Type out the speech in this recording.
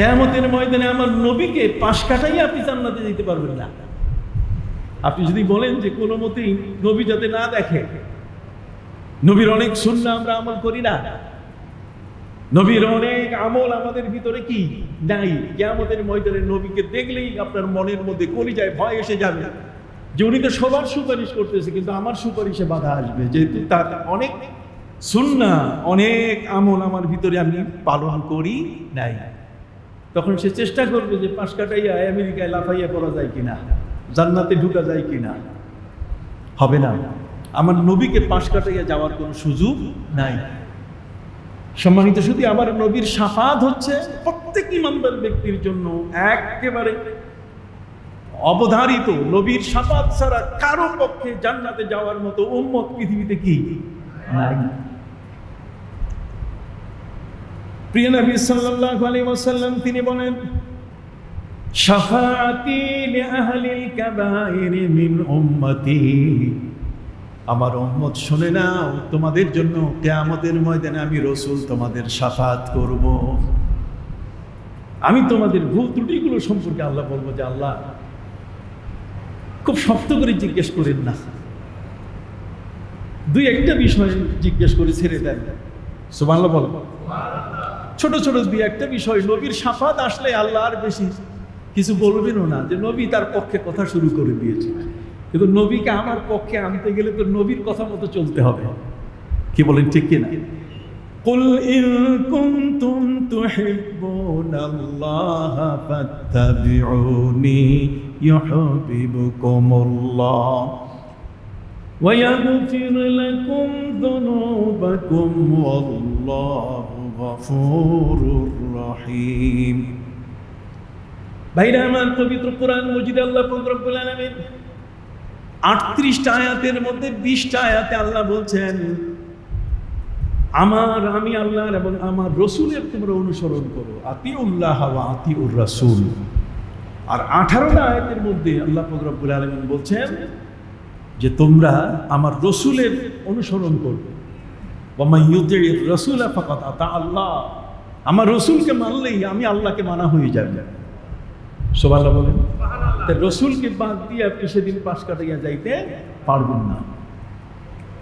কেয়ামতের ময়দানে আমার নবীকে পাশ কাটাই আপনি জান্নাতে যেতে পারবেন না। আপনি যদি বলেন যে কোনো মতেই নবী যাতে না দেখে, নবীর অনেক শূন্য আমরা আমল করি না। নবীর অনেক আমল আমাদের ভিতরে কি? নাই। কেয়ামতের ময়দানে নবীকে দেখলেই আপনার মনের মধ্যে কলি যায় ভয় এসে যাবে। যে উনি তো সবার সুপারিশ করতেছে, কিন্তু আমার সুপারিশে বাধা আসবে। যেহেতু তার অনেক সুন্না অনেক আমল আমার ভিতরে আমি পালন করি নাই। তখন সে চেষ্টা করবে যে পাশ কাটাইয়া আমেরিকায় লাফাইয়া পড়া যায় কিনা, জান্নাতে ঢুকা যায় কিনা। হবে না। আমার নবীকে পাশ কাটাইয়া যাওয়ার কোনো সুযোগ নাই। সম্মানিত শুধু আমার নবীর সাফাত হচ্ছে প্রত্যেক ইমানদার ব্যক্তির জন্য একেবারে অবধারিত। নবীর সাফাত ছাড়া কারও পক্ষে জান্নাতে যাওয়ার মতো উম্মত পৃথিবীতে কি? নাই। প্রিয় নবী সাল্লাল্লাহু আলাইহি ওয়াসাল্লাম, তিনি বলেন, শাফাআতি লিআহলিল কাবাইর মিন উম্মতি। আমার উম্মত শুনে নাও, তোমাদের জন্য কিয়ামতের ময়দানে আমি রসুল তোমাদের সাফাত করব। আমি তোমাদের ভুল ত্রুটিগুলো সম্পর্কে আল্লাহ বলব যে, আল্লাহ, খুব শক্ত করে জিজ্ঞেস করেন না। দুই একটা বিষয় জিজ্ঞেস করে ছেড়ে দেন। সুবহানাল্লাহ বল ছোট ছোট দুই একটা বিষয় নবীর সাফাত আসলে আল্লাহ আর বেশি কিছু বলবেনও না যে নবী তার পক্ষে কথা শুরু করে দিয়েছে কিন্তু নবীকে আমার পক্ষে আনতে গেলে তো নবীর কথা মতো চলতে হবে কি বলেন ঠিক কিনা قل إن كنتم تحبون الله فاتبعوني يحببكم الله ويغفر لكم ذنوبكم والله গফুরুর রহিম। ভাইরা আমার পবিত্র কোরআন মজিদ আল্লাহ রব্বুল আলামিন আটত্রিশটা আয়াতের মধ্যে বিশটা আয়াতে আল্লাহ বলছেন, আমার, আমি আল্লাহর এবং আমার রসুলের তোমরা অনুসরণ করো আতি উল্লাহ আতি উর রাসুল। আর আঠারোটা আয়াতের মধ্যে আল্লাহ ফকরাবুল আলমিন বলছেন যে তোমরা আমার রসুলের অনুসরণ করবে। রসুল ফাকাত আতা আল্লাহ। আমার রসুলকে মানলেই আমি আল্লাহকে মানা হয়ে যাবে। সোভাল্লাহ বলেন। তা রসুলকে বাদ দিয়ে আপনি সেদিন পাশ কাটাইয়া যাইতে পারবেন না।